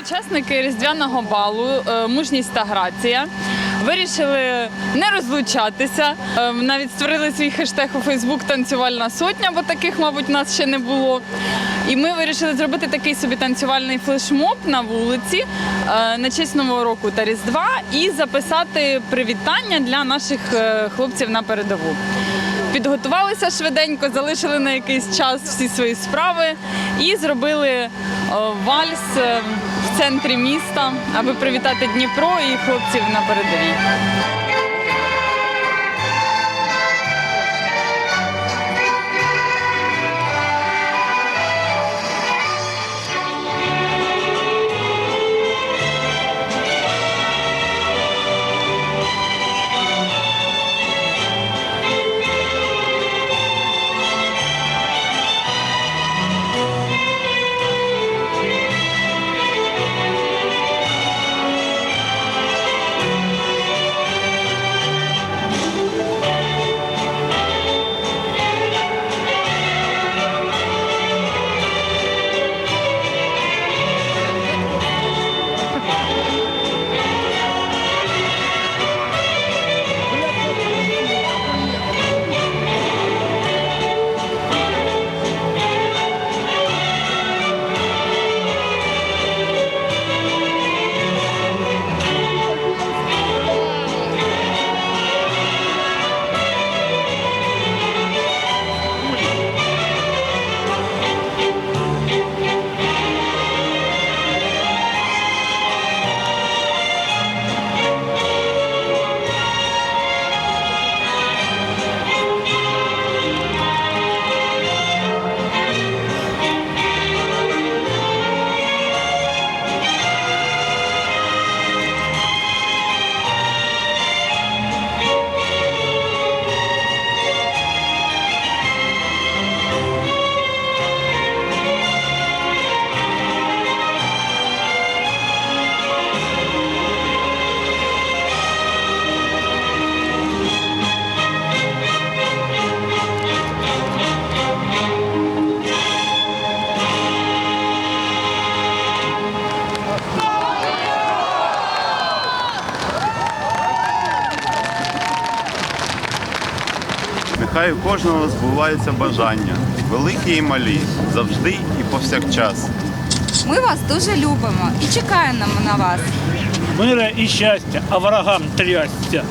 учасники різдвяного балу е, Мужність та грація вирішили не розлучатися. Е, Навіть створили свій хештег у Фейсбук Танцювальна сотня, бо таких, мабуть, нас ще не було. І ми вирішили зробити такий собі танцювальний флешмоб на вулиці е, на честь Нового року та Різдва і записати привітання для наших хлопців на передову. Підготувалися швиденько, залишили на якийсь час всі свої справи і зробили вальс в центрі міста, аби привітати Дніпро і хлопців на передовій. Нехай у кожного збуваються бажання, великі і малі, завжди і повсякчас. Ми вас дуже любимо і чекаємо на вас. мира і щастя, а ворогам трясся.